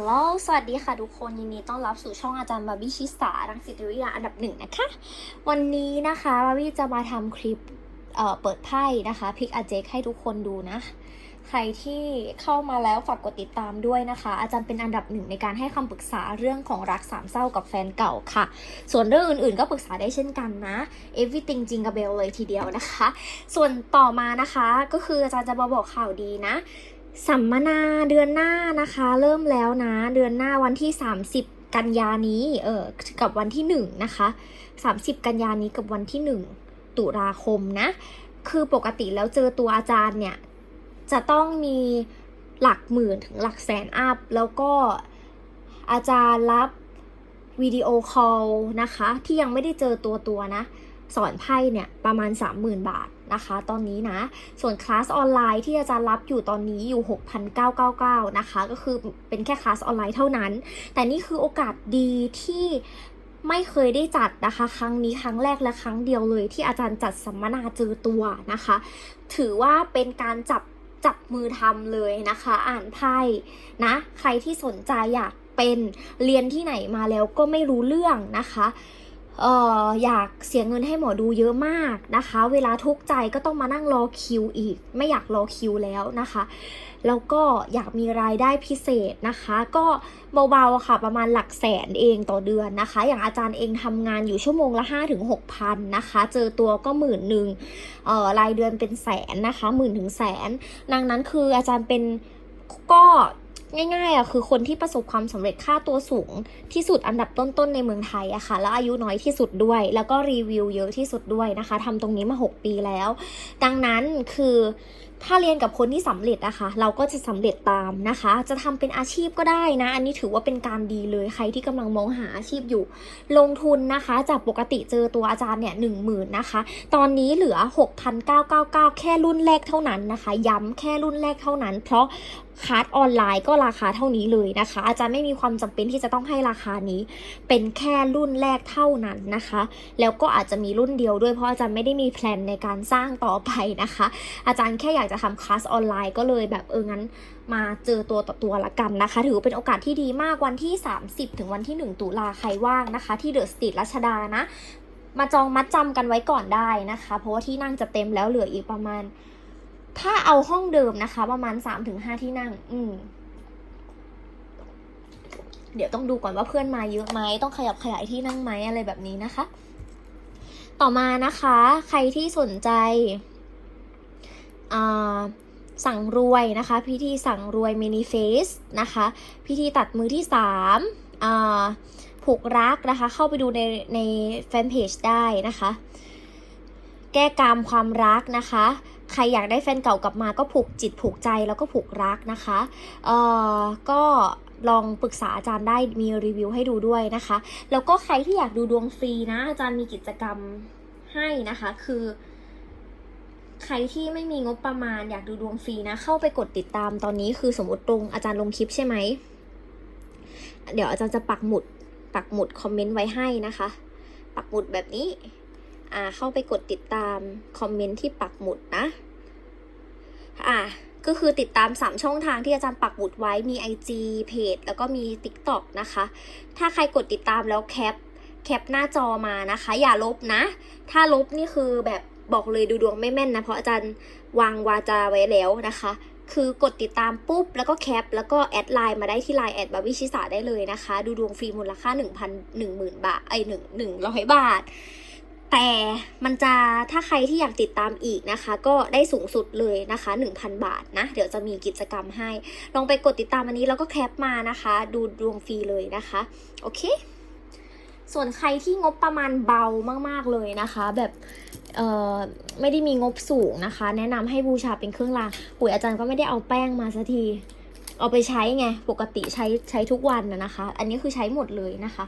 ฮัลโหลสวัสดีค่ะทุกคนยินดีต้อนรับสู่ช่องอาจารย์บาร์บี้ชิสารังสิตวิทยาอันดับหนึ่งนะคะ วันนี้นะคะบาร์บี้จะมาทำคลิปเอ่อเปิดไพ่นะคะพิกอาเจกให้ทุกคนดูนะ ใครที่เข้ามาแล้วฝากกดติดตามด้วยนะคะ อาจารย์เป็นอันดับหนึ่งในการให้คำปรึกษาเรื่องของรักสามเศร้ากับแฟนเก่าค่ะ ส่วนเรื่องอื่นๆ ก็ปรึกษาได้เช่นกันนะ everything จริงกับเบลเลยทีเดียวนะคะ ส่วนต่อมานะคะก็คืออาจารย์จะมาบอกข่าวดีนะ สัมมนาเดือนหน้านะคะ เริ่มแล้วนะ เดือนหน้าวันที่ 30 กันยานี้เออกับวันที่ 1 นะคะ 30 กันยานี้กับวันที่ 1 ตุลาคมนะ คือปกติแล้วเจอตัวอาจารย์เนี่ย จะต้องมีหลักหมื่นถึงหลักแสนอัพ แล้วก็อาจารย์รับวิดีโอคอลนะคะ ที่ยังไม่ได้เจอตัวตัวนะ สอนไพ่เนี่ยประมาณ 30,000 บาท นะคะ ตอนนี้นะ ส่วนคลาสออนไลน์ที่อาจารย์รับอยู่ตอนนี้อยู่ 6,999 นะคะ ก็คือเป็นแค่คลาสออนไลน์เท่านั้น แต่นี่คือโอกาสดีที่ไม่เคยได้จัดนะคะ ครั้งนี้ครั้งแรกและครั้งเดียวเลย ที่อาจารย์จัดสัมมนาเจอตัวนะคะ ถือว่าเป็นการจับจับมือทำเลยนะคะ อ่านไพ่นะ ใครที่สนใจอยากเป็นเรียนที่ไหนมาแล้วก็ไม่รู้เรื่องนะคะ เอออยากเสียเงินให้หมอดูเยอะมากนะคะ เวลาทุกข์ใจก็ต้องมานั่งรอคิวอีก ไม่อยากรอคิวแล้วนะคะแล้วก็อยากมีรายได้พิเศษนะคะ ก็เบาๆค่ะประมาณหลักแสนเองต่อเดือนนะคะ อย่างอาจารย์เองทำงานอยู่ชั่วโมงละ 5 ถึง 6 พันนะคะ เจอตัวก็หมื่นหนึ่งรายเดือนเป็นแสนนะคะหมื่นถึงแสน ดังนั้นคืออาจารย์เป็นก็ ง่ายๆอะคือคนที่ประสบความสำเร็จค่าตัวสูงที่สุดอันดับต้นๆในเมืองไทยอะค่ะ แล้วอายุน้อยที่สุดด้วย แล้วก็รีวิวเยอะที่สุดด้วยนะคะทำตรงนี้มา 6 ปีแล้ว ดังนั้นคือถ้าเรียนกับคนที่สำเร็จนะคะ เราก็จะสำเร็จตามนะคะ จะทำเป็นอาชีพก็ได้นะ อันนี้ถือว่าเป็นการดีเลยใครที่กำลังมองหาอาชีพอยู่ ลงทุนนะคะ จากปกติเจอตัวอาจารย์เนี่ยหนึ่งหมื่นนะคะ ตอนนี้เหลือ 6,999 แค่รุ่นแรกเท่านั้นนะคะ ย้ำแค่รุ่นแรกเท่านั้น เพราะ คลาสออนไลน์ก็ราคาเท่านี้เลยนะคะ อาจารย์ไม่มีความจำเป็นที่จะต้องให้ราคานี้ เป็นแค่รุ่นแรกเท่านั้นนะคะ แล้วก็อาจจะมีรุ่นเดียวด้วยเพราะอาจารย์ไม่ได้มีแพลนในการสร้างต่อไปนะคะ อาจารย์แค่อยากจะทำคลาสออนไลน์ก็เลยแบบเอองั้นมาเจอตัวต่อตัวละกันนะคะ ถือว่าเป็นโอกาสที่ดีมากวันที่ 30 ถึงวันที่ 1 ตุลาใครว่างนะคะ ที่เดอะสตรีทรัชดานะ มาจองมัดจำกันไว้ก่อนได้นะคะ เพราะว่าที่นั่งจะเต็มแล้วเหลืออีกประมาณ ถ้าเอาห้องเดิมนะคะ ประมาณ3-5ที่นั่ง อืม เดี๋ยวต้องดูก่อนว่าเพื่อนมาเยอะไหมต้องขยับขยายที่นั่งไหมอะไรแบบนี้นะคะ ต่อมานะคะ ใครที่สนใจสั่งรวยนะคะ พิธีสั่งรวยมินิเฟสนะคะ พิธีตัดมือที่สามผูกรักนะคะ เข้าไปดูในในแฟนเพจได้นะคะ แก้กรรมความรักนะคะ ใครอยากได้แฟนเก่ากลับมาก็ผูกจิตผูกใจแล้วก็ผูกรักนะคะเอ่อก็ลองปรึกษาอาจารย์ได้มีรีวิวให้ดูด้วยนะคะ แล้วก็ใครที่อยากดูดวงฟรีนะ อาจารย์มีกิจกรรมให้นะคะ คือ ใครที่ไม่มีงบประมาณอยากดูดวงฟรีนะ เข้าไปกดติดตามตอนนี้คือสมมติตรงอาจารย์ลงคลิปใช่ไหม เดี๋ยวอาจารย์จะปักหมุดปักหมุดคอมเมนต์ไว้ให้นะคะ ปักหมุดแบบนี้ อ่าเข้าไปกดติดตามคอมเมนต์ที่ปักหมุดนะ อ่าก็คือติดตาม 3 ช่องทางที่อาจารย์ปักหมุดไว้มี IG เพจแล้วก็มี TikTok นะคะ ถ้าใครกดติดตามแล้วแคปแคปหน้าจอมานะคะ อย่าลบนะ ถ้าลบนี่คือแบบบอกเลยดูดวงไม่แม่นนะ เพราะอาจารย์วางวาจาไว้แล้วนะคะ คือกดติดตามปุ๊บ แล้วก็แคป แล้วก็แอดไลน์มาได้ที่ไลน์แอดบาวิชิสาได้เลยนะคะ ดูดวงฟรีมูลค่า 1 0 0 0 1 0,000 บาทไอหนึ่งหนึ่งร้อยบาท แต่มันจะถ้าใครที่อยากติดตามอีกนะคะ ก็ได้สูงสุดเลยนะคะ 1,000 บาทนะ เดี๋ยวจะมีกิจกรรมให้ ลองไปกดติดตามอันนี้แล้วก็แคปมานะคะ ดูดวงฟรีเลยนะคะ โอเค ส่วนใครที่งบประมาณเบามากๆเลยนะคะ แบบเอ่อไม่ได้มีงบสูงนะคะ แนะนำให้บูชาเป็นเครื่องรางปุ๋ยอาจารย์ก็ไม่ได้เอาแป้งมาสักทีเอาไปใช้ไงปกติใช้ใช้ทุกวันนะคะ อันนี้คือใช้หมดเลยนะคะ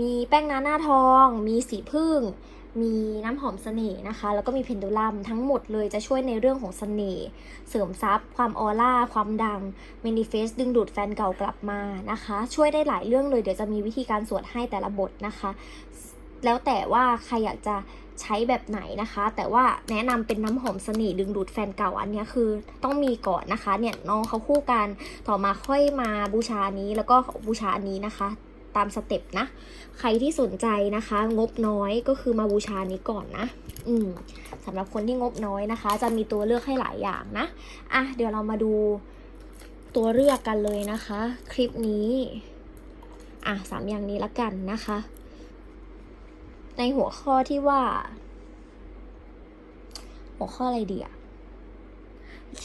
มีแป้งน้าหน้าทอง มีสีพึ่ง มีน้ำหอมเสน่ห์นะคะ แล้วก็มีเพนดูลัมทั้งหมดเลยจะช่วยในเรื่องของเสน่ห์เสริมทรัพย์ความออร่า ความดัง m มนิเฟสดึงดูดแฟนเก่ากลับมานะคะ ช่วยได้หลายเรื่องเลยเดี๋ยวจะมีวิธีการสวดให้แต่ละบทนะคะ แล้วแต่ว่าใครอยากจะใช้แบบไหนนะคะ แต่ว่าแนะนำเป็นน้ำหอมเสน่ห์ดึงดูดแฟนเก่าอันนี้คือต้องมีก่อนนะคะ เนี่ยน้องเขาคู่กันต่อมาค่อยมาบูชานนี้แล้วก็บูชาอันนี้นะคะ ตามสเต็ปนะ ใครที่สนใจนะคะ งบน้อยก็คือมาบูชานี้ก่อนนะ อืมสำหรับคนที่งบน้อยนะคะ จะมีตัวเลือกให้หลายอย่างนะ อะ เดี๋ยวเรามาดูตัวเลือกกันเลยนะคะ คลิปนี้ อะสามอย่างนี้ละกันนะคะ ในหัวข้อที่ว่า หัวข้ออะไรดีอะ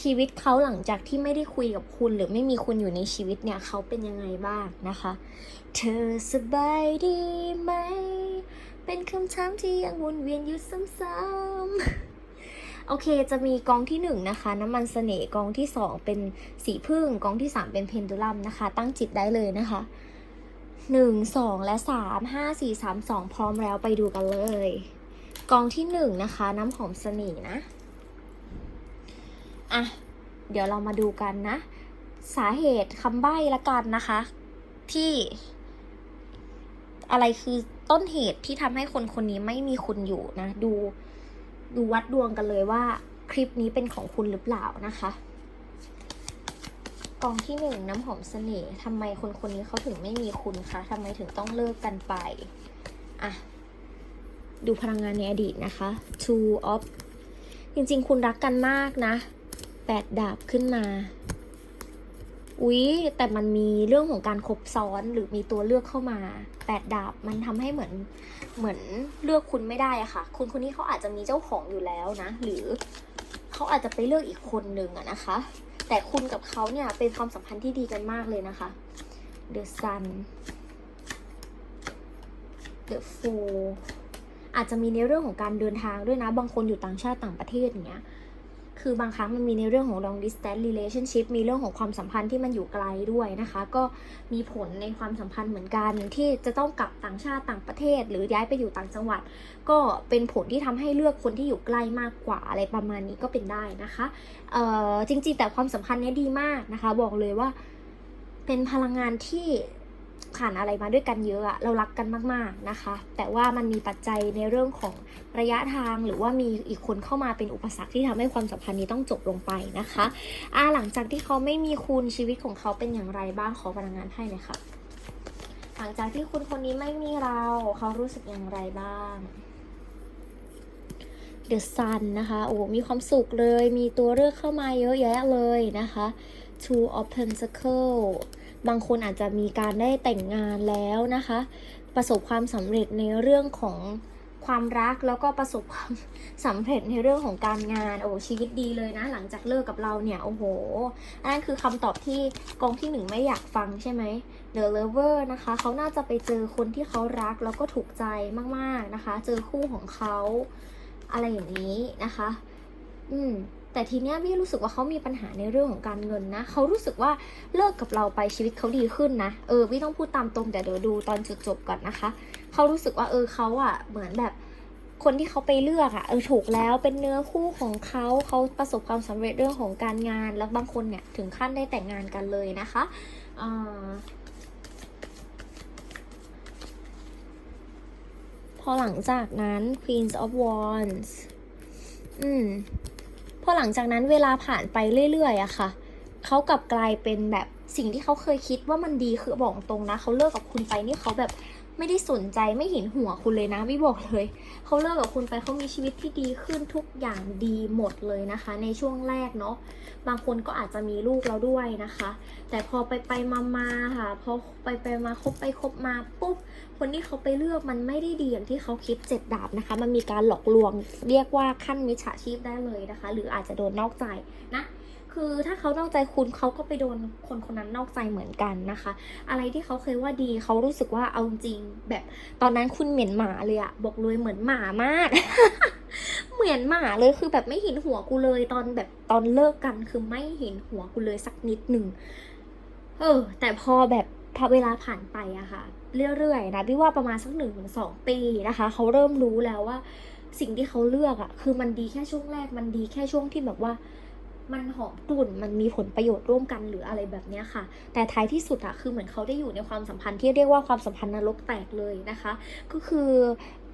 ชีวิตเขาหลังจากที่ไม่ได้คุยกับคุณ หรือไม่มีคุณอยู่ในชีวิตเนี่ยเขาเป็นยังไงบ้างนะคะ เธอสบายดีไหม เป็นคำถามที่ยังวนเวียนอยู่ซ้ำๆโอเค จะมีกองที่หนึ่งนะคะ น้ำมันเสน่ห์กองที่สองเป็นสีพึ่งกองที่สามเป็นเพนดูลัมนะคะ ตั้งจิตได้เลยนะคะหนึ่งสองและสามห้าสี่สามสองพร้อมแล้วไปดูกันเลย กองที่หนึ่งนะคะ น้ำหอมเสน่ห์นะ อะ เดี๋ยวเรามาดูกันนะ สาเหตุคำใบ้ละกันนะคะ ที่ อะไรคือต้นเหตุที่ทำให้คนคนนี้ไม่มีคุณอยู่นะ ดู ดูวัดดวงกันเลยว่า คลิปนี้เป็นของคุณหรือเปล่านะคะกองที่หนึ่งน้ำหอมเสน่ห์ทำไมคนคนนี้เขาถึงไม่มีคุณคะทำไมถึงต้องเลิกกันไป อะ ดูพลังงานในอดีตนะคะ two of จริงๆ คุณรักกันมากนะ แปดดาบขึ้นมา อุ๊ย แต่มันมีเรื่องของการคบซ้อนหรือมีตัวเลือกเข้ามาแปดดาบมันทำให้เหมือนเหมือนเลือกคุณไม่ได้อะค่ะ คุณคนนี้เขาอาจจะมีเจ้าของอยู่แล้วนะ หรือเขาอาจจะไปเลือกอีกคนหนึ่งอะนะคะ แต่คุณกับเขาเนี่ยเป็นความสัมพันธ์ที่ดีกันมากเลยนะคะ The Sun The Fool อาจจะมีในเรื่องของการเดินทางด้วยนะ บางคนอยู่ต่างชาติต่างประเทศอย่างเงี้ย คือบางครั้งมันมีในเรื่องของ long distance relationship มีเรื่องของความสัมพันธ์ที่มันอยู่ไกลด้วยนะคะ ก็มีผลในความสัมพันธ์เหมือนกัน ที่จะต้องกลับต่างชาติต่างประเทศ หรือย้ายไปอยู่ต่างจังหวัด ก็เป็นผลที่ทำให้เลือกคนที่อยู่ใกล้มากกว่าอะไรประมาณนี้ก็เป็นได้นะคะเอ่อจริงๆ แต่ความสัมพันธ์เนี้ยดีมากนะคะ บอกเลยว่าเป็นพลังงานที่ ผ่านอะไรมาด้วยกันเยอะอะเรารักกันมากๆนะคะ แต่ว่ามันมีปัจจัยในเรื่องของระยะทางหรือว่ามีอีกคนเข้ามาเป็นอุปสรรคที่ทำให้ความสัมพันธ์นี้ต้องจบลงไปนะคะอ่าหลังจากที่เขาไม่มีคุณชีวิตของเขาเป็นอย่างไรบ้างขอพลังงานให้เลยค่ะหลังจากที่คุณคนนี้ไม่มีเราเขารู้สึกอย่างไรบ้าง The Sun นะคะโอ้มีความสุขเลย มีตัวเลือกเข้ามาเยอะแยะเลยนะคะ Two of Pentacles บางคนอาจจะมีการได้แต่งงานแล้วนะคะ ประสบความสำเร็จในเรื่องของความรักแล้วก็ประสบความสำเร็จในเรื่องของการงานโอ้ชีวิตดีเลยนะ หลังจากเลิกกับเราเนี่ยโอ้โหอันนั้นคือคำตอบที่กองที่หนึ่งไม่อยากฟังใช่ไหม The Lover นะคะเขาน่าจะไปเจอคนที่เขารักแล้วก็ถูกใจมากๆนะคะ เจอคู่ของเขาอะไรอย่างนี้นะคะ อืม แต่ทีเนี้ยพี่รู้สึกว่าเขามีปัญหาในเรื่องของการเงินนะเขารู้สึกว่าเลิกกับเราไปชีวิตเขาดีขึ้นนะเออพี่ต้องพูดตามตรงแต่เดี๋ยวดูตอนจุดจบก่อนนะคะเขารู้สึกว่าเออเขาอะเหมือนแบบคนที่เขาไปเลือกอะเออถูกแล้วเป็นเนื้อคู่ของเขาเขาประสบความสำเร็จเรื่องของการงาน แล้วบางคนเนี่ยถึงขั้นได้แต่งงานกันเลยนะคะอ่าพอหลังจากนั้น Queens of Wands อืม พอหลังจากนั้นเวลาผ่านไปเรื่อยๆอะค่ะเขากลับกลายเป็นแบบสิ่งที่เขาเคยคิดว่ามันดีคือบอกตรงนะเขาเลิกกับคุณไปนี่เขาแบบ ไม่ได้สนใจไม่เห็นหัวคุณเลยนะวิบอกเลยเขาเลิกกับคุณไปเขามีชีวิตที่ดีขึ้นทุกอย่างดีหมดเลยนะคะ ในช่วงแรกเนาะบางคนก็อาจจะมีลูกแล้วด้วยนะคะ แต่พอไปไปมามาค่ะพอไปไปมาคบไปคบมาปุ๊บคนที่เขาไปเลือกมันไม่ได้ดีอย่างที่เขาคิดเจ็ดดาบนะคะ มันมีการหลอกลวงเรียกว่าขั้นมิจฉาชีพได้เลยนะคะ หรืออาจจะโดนนอกใจนะ คือถ้าเขานอกใจคุณเขาก็ไปโดนคนคนนั้นนอกใจเหมือนกันนะคะ อะไรที่เขาเคยว่าดีเขารู้สึกว่าเอาจริง แบบตอนนั้นคุณเหม็นหมาเลยอะบอกเลยเหมือนหมามาก เหมือนหมาเลยคือแบบไม่เห็นหัวกูเลยตอนแบบตอนเลิกกันคือไม่เห็นหัวกูเลยสักนิดหนึ่งเออ แต่พอแบบพอเวลาผ่านไปอะค่ะ เรื่อยๆนะพี่ว่าประมาณสักหนึ่งถึงสองปีนะคะ เขาเริ่มรู้แล้วว่า สิ่งที่เขาเลือกอะคือมันดีแค่ช่วงแรกมันดีแค่ช่วงที่แบบว่า มันหอมกลุ่นมันมีผลประโยชน์ร่วมกันหรืออะไรแบบนี้ค่ะ แต่ท้ายที่สุดอะคือเหมือนเขาได้อยู่ในความสัมพันธ์ที่เรียกว่าความสัมพันธ์นรกแตกเลยนะคะ ก็คือ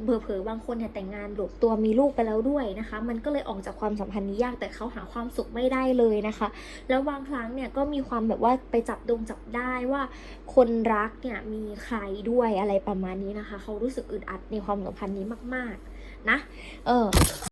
เผลอๆบางคนเนี่ยแต่งงานหลบตัวมีลูกไปแล้วด้วยนะคะ มันก็เลยออกจากความสัมพันธ์นี้ยากแต่เขาหาความสุขไม่ได้เลยนะคะ แล้วบางครั้งเนี่ยก็มีความแบบว่าไปจับดงจับได้ว่า คนรักเนี่ยมีใครด้วยอะไรประมาณนี้นะคะ เขารู้สึกอึดอัดในความสัมพันธ์นี้มาก ๆนะ เออ